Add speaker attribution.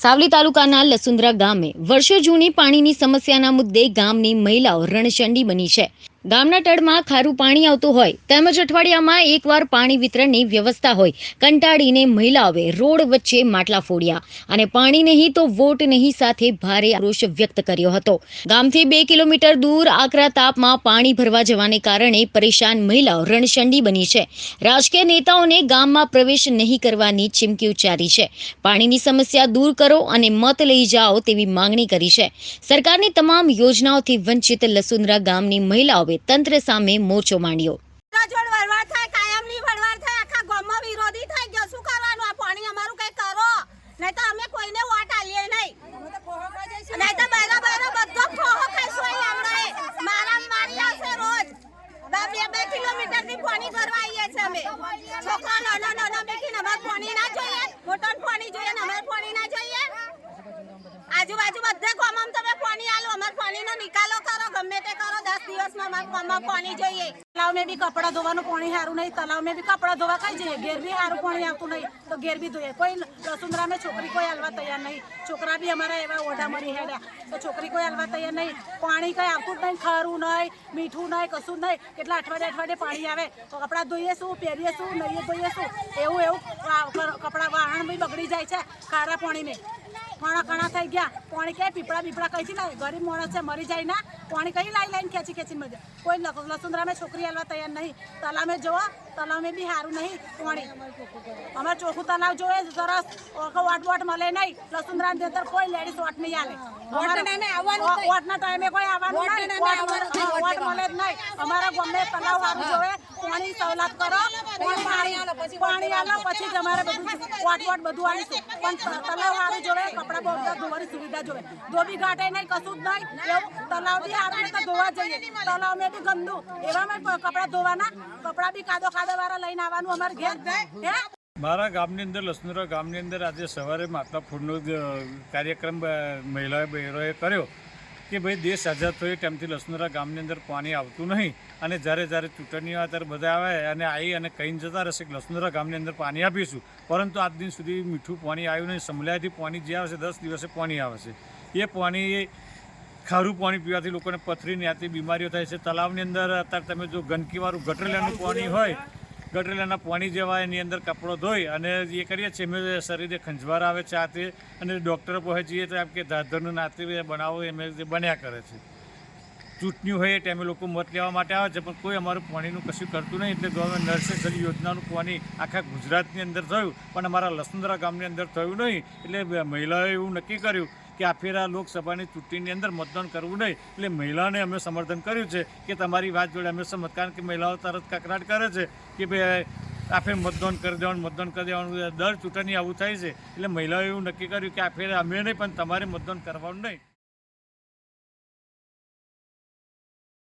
Speaker 1: સાવલી તાલુકાના લસુંદરા ગામે વર્ષો જૂની પાણીની સમસ્યાના મુદ્દે ગામની મહિલાઓ રણચંડી બની છે. ગામના તળમાં ખારું પાણી આવતું હોય, તેમજ અઠવાડિયામાં એકવાર પાણી વિતરણની વ્યવસ્થા હોય, કંટાળીને મહિલાઓએ રોડ વચ્ચે માટલા ફોડ્યા અને પાણી નહીં તો વોટ નહીં સાથે ભારે આક્રોશ વ્યક્ત કર્યો હતો. ગામથી બે કિલોમીટર દૂર આકરા તાપમાં પાણી ભરવા જવાને કારણે પરેશાન મહિલાઓ રણશંડી બની છે. રાજકીય નેતાઓને ગામમાં પ્રવેશ નહીં કરવાની ચીમકી ઉચ્ચારી છે. પાણીની સમસ્યા દૂર કરો અને મત લઈ જાઓ તેવી માંગણી કરી છે. સરકારની તમામ યોજનાઓથી વંચિત લસુંદરા ગામની મહિલાઓએ તંત્ર સામે મોરચો માંડ્યો.
Speaker 2: વિરોધી થઈ ગયો. શું કરવાનું? પાણી અમારું કઈ કરો. નહીં તો અમે કોઈને વોટ આલીએ નહીં. નહીં તો બધો મારી આવશે રોજ. બે બે પાણી ભરવા આવીએ અમે. પાણી ના જોઈએ. પાણી જોઈએ ને પાણી ના જોઈએ. આજુબાજુ બધે ગામમાં તમે પાણી આલો. અમારે પાણીનો નિકાલો કરો. ગમે તે કરો. દસ દિવસમાં પાણી જોઈએ.
Speaker 3: તલાવ મેં બી કપડા ધોવાનું પાણી સારું નહીં. તલાવ મેં બી કપડા ધોવા કઈ જઈએ. ઘેર બી સારું પાણી આવતું નહીં. તો બી ધોઈએ. કોઈ વસુંધરા છોકરી કોઈ હાલવા તૈયાર નહીં. છોકરા બી અમારા એવા ઓઢા મરી હેડ્યા. તો છોકરી કોઈ હાલવા તૈયાર નહીં. પાણી કંઈ આવતું જ ખારું નહીં, મીઠું નહીં, કશું નહીં. કેટલા અઠવાડિયે અઠવાડિયે પાણી આવે. તો કપડાં ધોઈએ શું, પહેરીએ નહીં ધોઈએ શું? એવું એવું કપડાં વાહણ બી બગડી જાય છે ખારા પાણીને ઘણા કણા થઈ ગયા. પાણી કે પીપળા પીપળા કઈથી લાવે? ગરીબ માણસ છે, મરી જાય ના. પાણી કઈ લાઈ લાઈને ખેંચી ખેંચીને મજા. કોઈ લસુંદરા મેં છોકરી હાલવા તૈયાર નહીં. તલામે જોવો તલામે બી સારું નહીં પાણી. અમારે ચોખ્ખું તલાવ જોઈએ સરસ. ઓખો વાટ વાટ મળે નહીં. લસુંદરા ની અંદર કોઈ લેડીઝ વાટ નહીં આલે વોટના ટાઈમે કોઈ આવવાનું નહીં. વોટ મળે જ નહીં. અમારા ગમે તલાવ વાળું જોવે પાણી સવલાત કરો. પાણી આલો પછી જ અમારે બધું વોટ વોટ બધું આવીશું પણ તલાવ વાળું જોવે કપડાં બહુ ધોવાની સુવિધા જોવે ધોબી ઘાટે નહીં કશું જ નહીં. એવું તલાવ બી આપણે તો ધોવા જઈએ. તલાવ મેં બી ગંદુ. એવામાં કપડાં ધોવાના. કપડાં બી કાદો કાદો વાળા લઈને આવવાનું અમારે ઘેર. હે?
Speaker 4: મારા ગામની અંદર, લસનુરા ગામની અંદર આજે સવારે માતા ફૂડનો કાર્યક્રમ મહિલાએ બહેરોએ કર્યો કે ભાઈ દેશ આઝાદ થયો તેમથી લસનુરા ગામની અંદર પાણી આવતું નહીં. અને જ્યારે જ્યારે ચૂંટણીઓ આવે ત્યારે બધા આવે અને આવી અને કહીને જતા રહેશે કે લસનુરા ગામની અંદર પાણી આપીશું. પરંતુ આજ દિન સુધી મીઠું પાણી આવ્યું નહીં. સમલાયથી પાણી જે આવે છે, દસ દિવસે પાણી આવે છે. એ પાણી ખારું પાણી પીવાથી લોકોને પથરીની આથી બીમારીઓ થાય છે. તલાવની અંદર અત્યારે તમે જો ગંદકીવાળું ગટરેલાનું પાણી હોય, ગટરેલાના પાણી જેવા એની અંદર કપડો ધોઈ અને એ કરીએ છીએ અમે શરીરે ખંજવાર આવે છે આતે અને ડૉક્ટર પહોંચીએ તો એમ કે ધાધરનું નાતી બનાવો, એમ બન્યા કરે છે. ચૂંટણી હોય એ ટાઈમે લોકો મત લેવા માટે આવે છે, પણ કોઈ અમારું પાણીનું કશું કરતું નહીં. એટલે ગવર્મેન્ટ નર્સે જલ યોજનાનું પાણી આખા ગુજરાતની અંદર થયું, પણ અમારા લસુંદરા ગામની અંદર થયું નહીં. એટલે મહિલાઓએ એવું નક્કી કર્યું કે આ ફેર આ લોકસભાની ચૂંટણીની અંદર મતદાન કરવું નહીં. એટલે મહિલાને અમે સમર્થન કર્યું છે કે તમારી વાત જોડે અમે સમજ કારણ કે મહિલાઓ તરત કકરાટ કરે છે કે ભાઈ આ ફેર મતદાન કરી દેવાનું, મતદાન કરી દેવાનું. દર ચૂંટણી આવું થાય છે. એટલે મહિલાઓએ એવું નક્કી કર્યું કે આ ફેર અમે નહીં, પણ તમારે મતદાન કરવાનું નહીં.